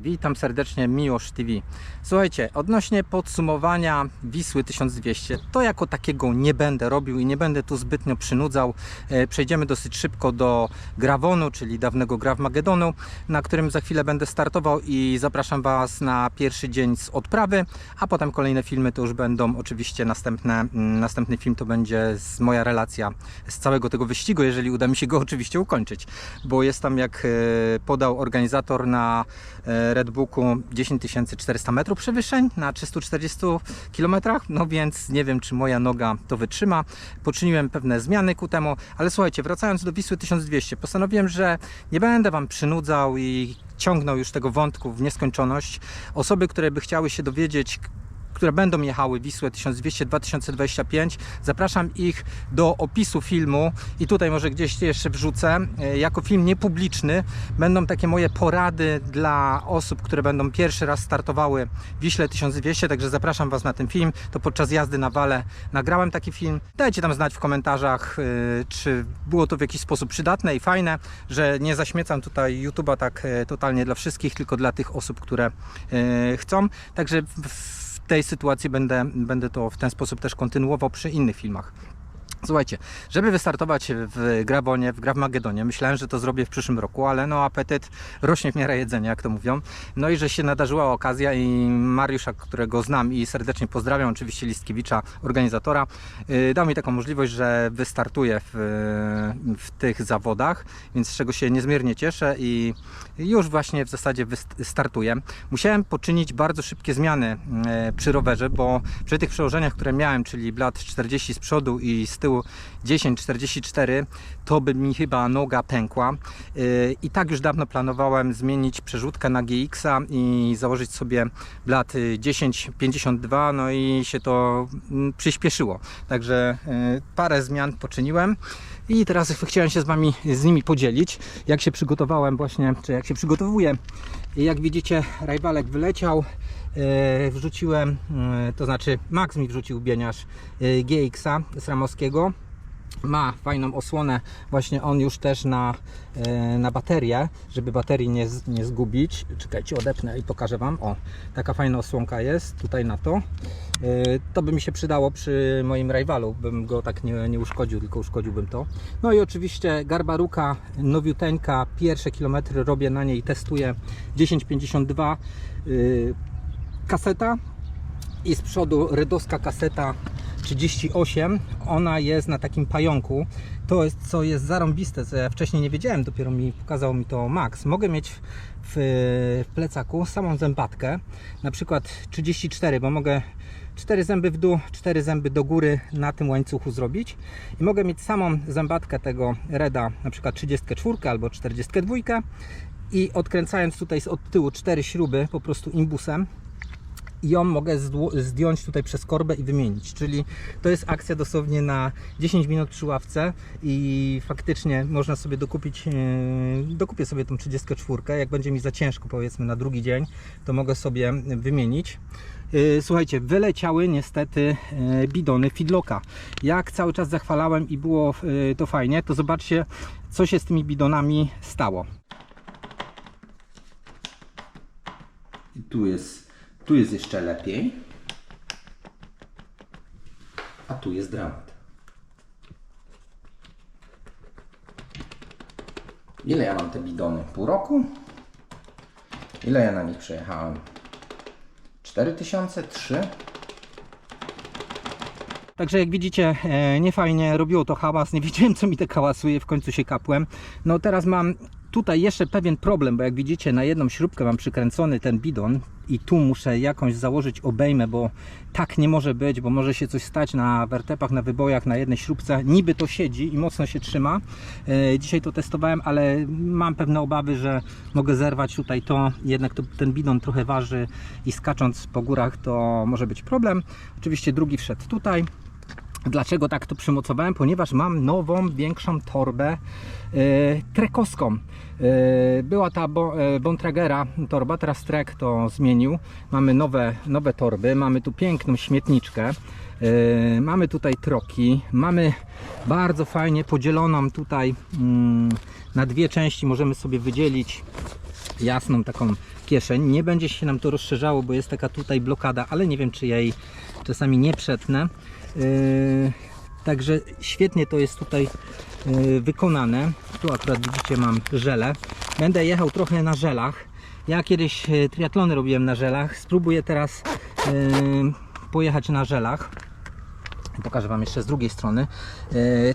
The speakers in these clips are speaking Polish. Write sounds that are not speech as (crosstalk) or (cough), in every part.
Witam serdecznie, Miłosz TV. Słuchajcie, odnośnie podsumowania Wisły 1200, to jako takiego nie będę robił i nie będę tu zbytnio przynudzał. E, Przejdziemy dosyć szybko do Grawonu, czyli dawnego Grawmagedonu, na którym za chwilę będę startował i zapraszam Was na pierwszy dzień z odprawy, a potem kolejne filmy to już będą oczywiście następne. Następny film to będzie z moja relacja z całego tego wyścigu, jeżeli uda mi się go oczywiście ukończyć, bo jest tam jak e, podał organizator na e, Red Booku 10 400 metrów przewyższeń na 340 km, no więc nie wiem czy moja noga to wytrzyma. Poczyniłem pewne zmiany ku temu, ale słuchajcie, wracając do Wisły 1200, postanowiłem, że nie będę Wam przynudzał i ciągnął już tego wątku w nieskończoność. Osoby, które by chciały się dowiedzieć, które będą jechały Wisłę 1200-2025. Zapraszam ich do opisu filmu i tutaj może gdzieś jeszcze wrzucę. E, Jako film niepubliczny będą takie moje porady dla osób, które będą pierwszy raz startowały w Wiśle 1200, także zapraszam Was na ten film. To podczas jazdy na wale nagrałem taki film. Dajcie tam znać w komentarzach, e, czy było to w jakiś sposób przydatne i fajne, że nie zaśmiecam tutaj YouTube'a tak e, totalnie dla wszystkich, tylko dla tych osób, które chcą. Także w tej sytuacji będę, będę to w ten sposób też kontynuował przy innych filmach. Słuchajcie, żeby wystartować w Grabonie, w Gravmagedonie, myślałem, że to zrobię w przyszłym roku, ale no apetyt rośnie w miarę jedzenia, jak to mówią. No i że się nadarzyła okazja i Mariusza, którego znam i serdecznie pozdrawiam, oczywiście Listkiewicza, organizatora, yy, dał mi taką możliwość, że wystartuję w, w tych zawodach, więc z czego się niezmiernie cieszę i już właśnie w zasadzie startuję. Musiałem poczynić bardzo szybkie zmiany e, przy rowerze, bo przy tych przełożeniach, które miałem, czyli blat 40 z przodu i z tyłu 10-44, to by mi chyba noga pękła. Yy, I tak już dawno planowałem zmienić przerzutkę na GX-a i założyć sobie blat y, 10-52, no i się to mm, przyspieszyło. Także yy, parę zmian poczyniłem. I teraz chciałem się z Wami z nimi podzielić, jak się przygotowałem właśnie, czy jak się przygotowuję. Jak widzicie, rajwalek wyleciał, wrzuciłem, e, to znaczy Max mi wrzucił bieniasz e, GX-a z Ramowskiego. Ma fajną osłonę, właśnie on już też na, e, na baterię, żeby baterii nie, nie zgubić. Czekajcie, odepnę i pokażę Wam. O, taka fajna osłonka jest tutaj na to. E, To by mi się przydało przy moim rivalu, bym go tak nie, nie uszkodził, tylko uszkodziłbym to. No i oczywiście Garbaruka, nowiuteńka, pierwsze kilometry robię na niej, testuję 1052 yy, kaseta i z przodu rydowska kaseta 38, ona jest na takim pająku. To jest co jest zarąbiste, co ja wcześniej nie wiedziałem, dopiero mi pokazał mi to Max. Mogę mieć w, w plecaku samą zębatkę, na przykład 34, bo mogę 4 zęby w dół, 4 zęby do góry na tym łańcuchu zrobić i mogę mieć samą zębatkę tego Reda, na przykład 34 albo 42 i odkręcając tutaj od tyłu 4 śruby po prostu imbusem i ją mogę zdjąć tutaj przez korbę i wymienić. Czyli to jest akcja dosłownie na 10 minut przy ławce i faktycznie można sobie dokupić, yy, dokupię sobie tą 34, jak będzie mi za ciężko powiedzmy na drugi dzień, to mogę sobie wymienić. Yy, Słuchajcie, wyleciały niestety yy, bidony Fidloka. Jak cały czas zachwalałem i było to fajnie, to zobaczcie co się z tymi bidonami stało. I tu jest, tu jest jeszcze lepiej. A tu jest dramat. Ile ja mam te bidony? Pół roku? Ile ja na nich przejechałem? 4000? 3? Także jak widzicie, e, nie fajnie robiło to hałas, nie (laughs) wiedziałem co mi te hałasuje, w końcu się kapłem. No teraz mam tutaj jeszcze pewien problem, bo jak widzicie na jedną śrubkę mam przykręcony ten bidon i tu muszę jakąś założyć obejmę, bo tak nie może być, bo może się coś stać na wertepach, na wybojach, na jednej śrubce. Niby to siedzi i mocno się trzyma. E, Dzisiaj to testowałem, ale mam pewne obawy, że mogę zerwać tutaj to. Jednak to, ten bidon trochę waży i skacząc po górach to może być problem. Oczywiście drugi wszedł tutaj. Dlaczego tak to przymocowałem? Ponieważ mam nową, większą torbę e, trekowską. E, była ta bo, e, Bontragera torba, teraz Trek to zmienił. Mamy nowe, nowe torby, mamy tu piękną śmietniczkę. E, mamy tutaj troki, mamy bardzo fajnie podzieloną tutaj mm, na dwie części. Możemy sobie wydzielić jasną taką kieszeń. Nie będzie się nam to rozszerzało, bo jest taka tutaj blokada, ale nie wiem, czy jej czasami nie przetnę. Yy, Także świetnie to jest tutaj yy, wykonane. Tu akurat widzicie mam żele. Będę jechał trochę na żelach. Ja kiedyś yy, triatlony robiłem na żelach. Spróbuję teraz pojechać na żelach. Pokażę Wam jeszcze z drugiej strony.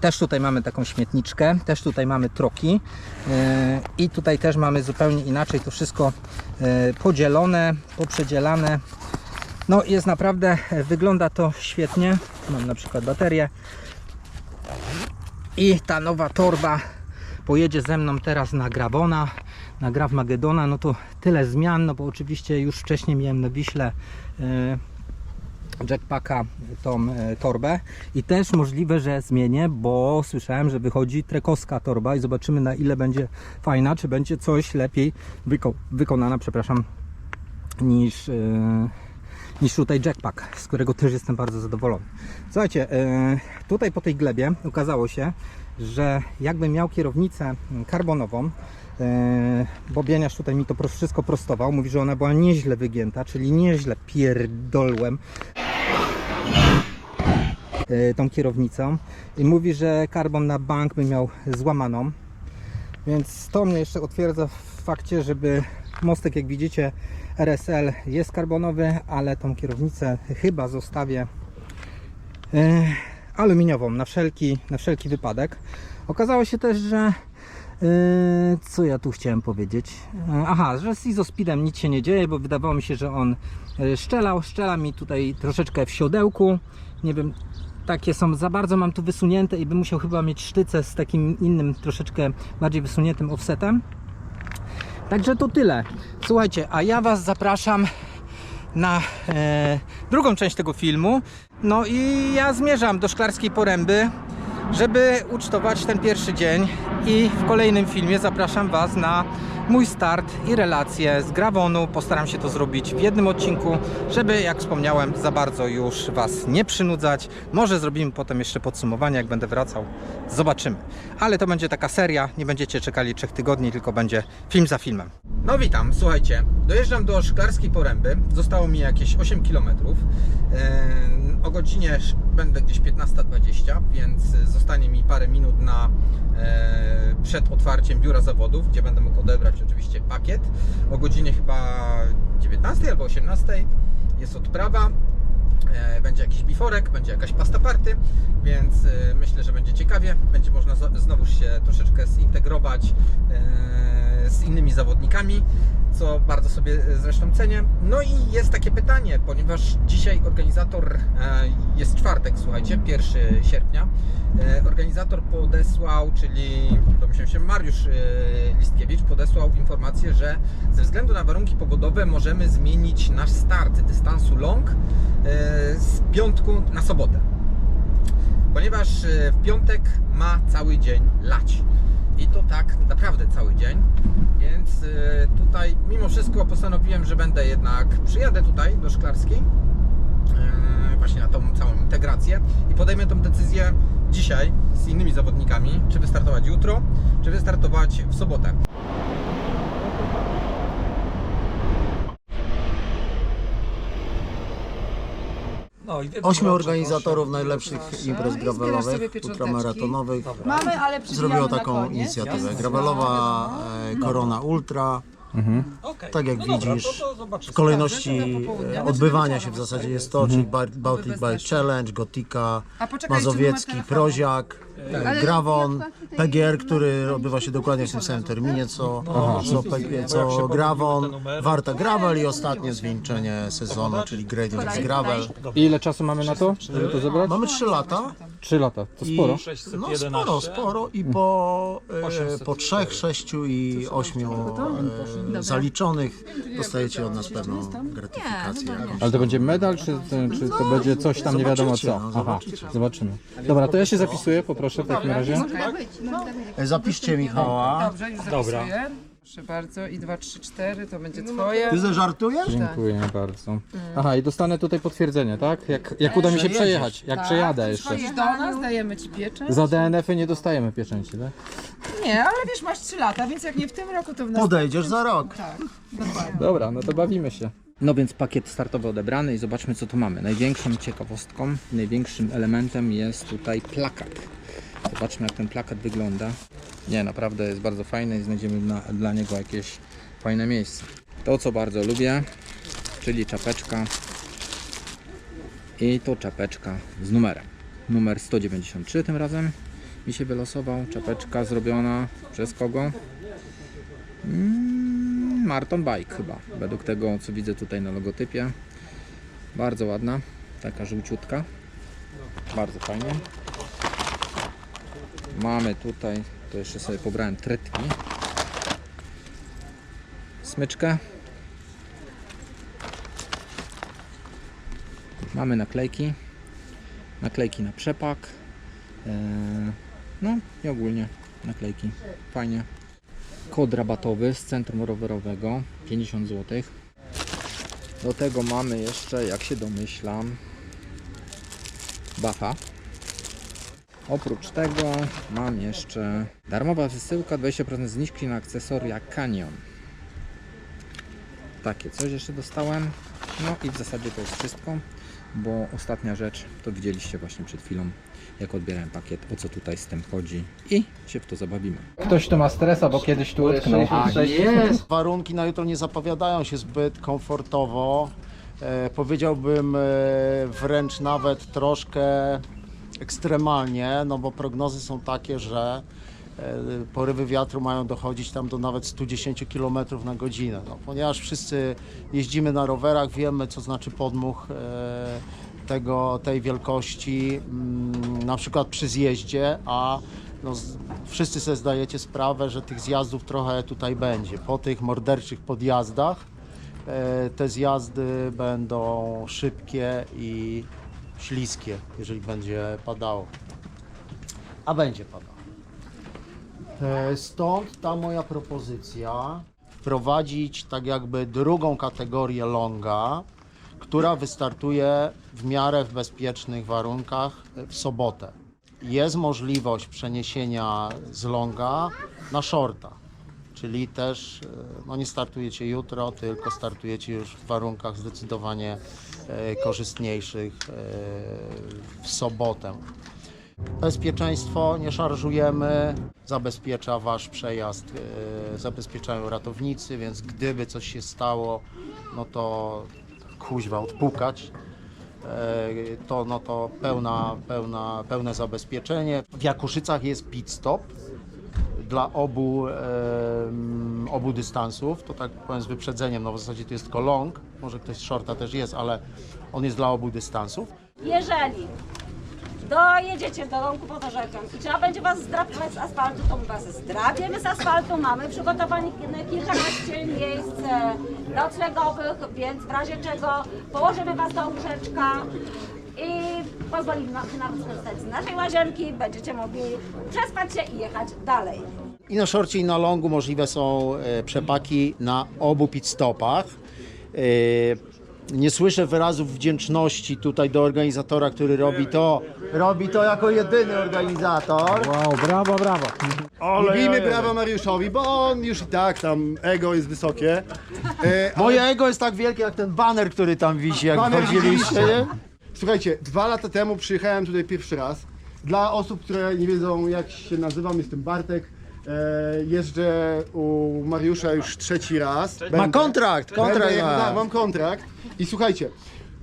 Też tutaj mamy taką śmietniczkę, też tutaj mamy troki i tutaj też mamy zupełnie inaczej to wszystko podzielone, poprzedzielane. No jest naprawdę, wygląda to świetnie. Mam na przykład baterię. I ta nowa torba pojedzie ze mną teraz na Grabona, na Graf Magedona. No to tyle zmian, no bo oczywiście już wcześniej miałem na Wiśle e, Jackpacka tą e, torbę i też możliwe, że zmienię, bo słyszałem, że wychodzi trekowska torba i zobaczymy na ile będzie fajna, czy będzie coś lepiej wyko wykonana, przepraszam, niż, e, niż tutaj Jackpack, z którego też jestem bardzo zadowolony. Słuchajcie, e, tutaj po tej glebie okazało się, że jakbym miał kierownicę karbonową, e, bo Bieniasz tutaj mi to wszystko prostował, mówi, że ona była nieźle wygięta, czyli nieźle pierdolłem e, tą kierownicą i mówi, że karbon na bank by miał złamaną. Więc to mnie jeszcze utwierdza w fakcie, żeby mostek, jak widzicie, RSL jest karbonowy, ale tą kierownicę chyba zostawię e, aluminiową na wszelki, na wszelki wypadek. Okazało się też, że e, co ja tu chciałem powiedzieć? E, Aha, że z Izospeedem nic się nie dzieje, bo wydawało mi się, że on szczelał. Szczela mi tutaj troszeczkę w siodełku. Nie wiem, takie są za bardzo mam tu wysunięte i bym musiał chyba mieć sztyce z takim innym, troszeczkę bardziej wysuniętym offsetem. Także to tyle. Słuchajcie, a ja Was zapraszam na e, drugą część tego filmu. No i ja zmierzam do Szklarskiej Poręby, żeby ucztować ten pierwszy dzień i w kolejnym filmie zapraszam Was na mój start i relacje z Grawonu. Postaram się to zrobić w jednym odcinku, żeby jak wspomniałem za bardzo już Was nie przynudzać. Może zrobimy potem jeszcze podsumowanie, jak będę wracał. Zobaczymy. Ale to będzie taka seria, nie będziecie czekali trzech tygodni, tylko będzie film za filmem. No witam, słuchajcie, dojeżdżam do Szklarskiej Poręby, zostało mi jakieś 8 km. O godzinie będę gdzieś 15.20, więc zostanie mi parę minut na e, przed otwarciem biura zawodów, gdzie będę mógł odebrać oczywiście pakiet. O godzinie chyba 19 albo 18 jest odprawa. E, Będzie jakiś biforek, będzie jakaś pasta party, więc e, myślę, że będzie ciekawie. Będzie można znowu się troszeczkę zintegrować e, z innymi zawodnikami, co bardzo sobie zresztą cenię. No i jest takie pytanie, ponieważ dzisiaj organizator, jest czwartek, słuchajcie, 1 sierpnia, organizator podesłał, czyli domyślam się Mariusz Listkiewicz, podesłał informację, że ze względu na warunki pogodowe możemy zmienić nasz start dystansu long z piątku na sobotę. Ponieważ e, w piątek ma cały dzień lać. I to tak naprawdę cały dzień. Więc e, tutaj mimo wszystko postanowiłem, że będę jednak przyjadę tutaj do Szklarskiej e, właśnie na tą całą integrację i podejmę tą decyzję dzisiaj z innymi zawodnikami, czy wystartować jutro, czy wystartować w sobotę. No, i wiem, Ośmiu organizatorów najlepszych imprez gravelowych, ultramaratonowych Mamy, ale przybijamy zrobiło na taką koniec. inicjatywę. Gravelowa e, Korona Ultra. Mhm. Okay. Tak jak no widzisz, dobra, to, to w kolejności odbywania się w zasadzie jest to, czyli ba Baltic Bike Challenge, Gotika, poczekaj, Mazowiecki, Proziak, tak. Grawon, PGR, który odbywa się dokładnie w tym samym terminie, co, Aha. co, co Grawon, Warta Gravel i ostatnie zwieńczenie sezonu, czyli Gradient Gravel. I ile czasu mamy na to, żeby to zebrać? Mamy 3 lata. 3 lata, to sporo. I, no sporo, sporo i po, po 3, 6 i 8 Dobra. zaliczonych, dostajecie od nas pewną gratyfikację. Nie, no. Ale to będzie medal, czy, czy to będzie coś tam nie wiadomo co? No, Aha, zobaczymy. Dobra, to ja się zapisuję, poproszę w takim razie. No, e, zapiszcie Michała. Dobrze, Dobra. Proszę bardzo, i 2, 3, 4, to będzie twoje. Ty zażartujesz? Dziękuję tak. bardzo. Mm. Aha, i dostanę tutaj potwierdzenie, tak? Jak, jak uda mi się przejechać, jak tak, przejadę jeszcze. Do nas, dajemy ci pieczęć. Za DNF-y nie dostajemy pieczęci, tak? Nie, ale wiesz, masz 3 lata, więc jak nie w tym roku, to w nas. Podejdziesz za rok. Tak, dokładnie. Dobra, no to bawimy się. No więc pakiet startowy odebrany i zobaczmy co tu mamy. Największą ciekawostką, największym elementem jest tutaj plakat. Zobaczmy jak ten plakat wygląda. Nie, naprawdę jest bardzo fajny i znajdziemy dla, dla niego jakieś fajne miejsce. To co bardzo lubię, czyli czapeczka i to czapeczka z numerem. Numer 193 tym razem mi się wylosował. Czapeczka zrobiona przez kogo? Mm, Marton Bike chyba, według tego co widzę tutaj na logotypie. Bardzo ładna, taka żółciutka. Bardzo fajnie. Mamy tutaj, to jeszcze sobie pobrałem trytki. Smyczkę. Mamy naklejki. Naklejki na przepak. Eee, no i ogólnie naklejki. Fajnie kod rabatowy z centrum rowerowego 50 zł. Do tego mamy jeszcze, jak się domyślam, bafa. Oprócz tego mam jeszcze darmowa wysyłka 20% zniżki na akcesoria Canyon. Takie coś jeszcze dostałem. No i w zasadzie to jest wszystko, bo ostatnia rzecz to widzieliście właśnie przed chwilą, jak odbierałem pakiet, o co tutaj z tym chodzi i się w to zabawimy. Ktoś tu ma stresa, bo kiedyś tu utknął. jest. Warunki na jutro nie zapowiadają się zbyt komfortowo. E, powiedziałbym e, wręcz nawet troszkę ekstremalnie, no bo prognozy są takie, że porywy wiatru mają dochodzić tam do nawet 110 km na godzinę. No, ponieważ wszyscy jeździmy na rowerach, wiemy co znaczy podmuch e, tego, tej wielkości, mm, na przykład przy zjeździe, a no, wszyscy sobie zdajecie sprawę, że tych zjazdów trochę tutaj będzie. Po tych morderczych podjazdach e, te zjazdy będą szybkie i śliskie, jeżeli będzie padało. A będzie padało. E, Stąd ta moja propozycja wprowadzić tak jakby drugą kategorię longa, która wystartuje w miarę w bezpiecznych warunkach w sobotę. Jest możliwość przeniesienia z longa na shorta, czyli też e, no nie startujecie jutro, tylko startujecie już w warunkach zdecydowanie e, korzystniejszych e, w sobotę. Bezpieczeństwo nie szarżujemy, zabezpiecza Wasz przejazd, e, zabezpieczają ratownicy, więc gdyby coś się stało, no to kuźwa odpukać. E, To, no to pełna, pełna, pełne zabezpieczenie. W Jakuszycach jest pit stop dla obu, obu dystansów, to tak powiem z wyprzedzeniem, no w zasadzie to jest tylko long, może ktoś z shorta też jest, ale on jest dla obu dystansów. Jeżeli dojedziecie do domku pod orzechem i trzeba będzie Was zdrapywać z asfaltu, to my Was zdrapiemy z asfaltu. Mamy przygotowanych kilkanaście miejsc e, noclegowych, więc w razie czego położymy Was do łóżeczka i pozwolimy nawet skorzystać z naszej łazienki. Będziecie mogli przespać się i jechać dalej. I na szorcie i na longu możliwe są e, przepaki na obu pit stopach. Nie słyszę wyrazów wdzięczności tutaj do organizatora, który robi to. Robi to jako jedyny organizator. Wow, brawo, brawo. Lubimy brawa Mariuszowi, bo on już i tak tam ego jest wysokie. E, (laughs) Moje ego jest tak wielkie jak ten baner, który tam wisi, jak Baner widzieliście? nie? Słuchajcie, dwa lata temu przyjechałem tutaj pierwszy raz. Dla osób, które nie wiedzą jak się nazywam, jestem Bartek. E, jeżdżę u Mariusza już trzeci raz. Ma kontrakt, kontrakt Będę, ma. tak, mam kontrakt. I słuchajcie,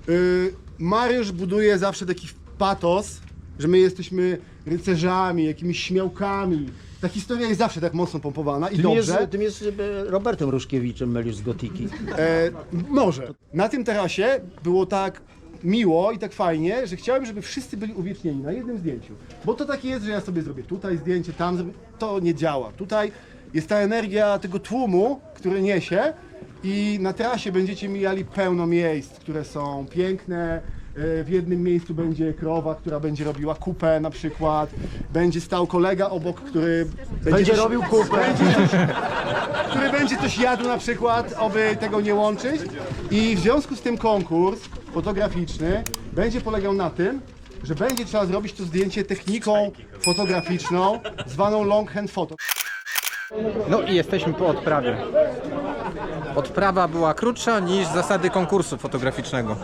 y, Mariusz buduje zawsze taki patos, że my jesteśmy rycerzami, jakimiś śmiałkami. Ta historia jest zawsze tak mocno pompowana i Ty mnie dobrze. z, ty mnie z e, Robertem Ruszkiewiczem mylisz z Gotiki. E, może. Na tym tarasie było tak miło i tak fajnie, że chciałem, żeby wszyscy byli uwiecznieni na jednym zdjęciu. Bo to tak jest, że ja sobie zrobię tutaj zdjęcie, tam zrobię. To nie działa. Tutaj jest ta energia tego tłumu, który niesie i na trasie będziecie mijali pełno miejsc, które są piękne, w jednym miejscu będzie krowa, która będzie robiła kupę na przykład, będzie stał kolega obok, który Będzie coś- robił kupę. (laughs) będzie coś, który będzie coś jadł na przykład, aby tego nie łączyć. I w związku z tym konkurs fotograficzny będzie polegał na tym, że będzie trzeba zrobić to zdjęcie techniką fotograficzną zwaną long hand photo. No i jesteśmy po odprawie. Odprawa była krótsza niż zasady konkursu fotograficznego.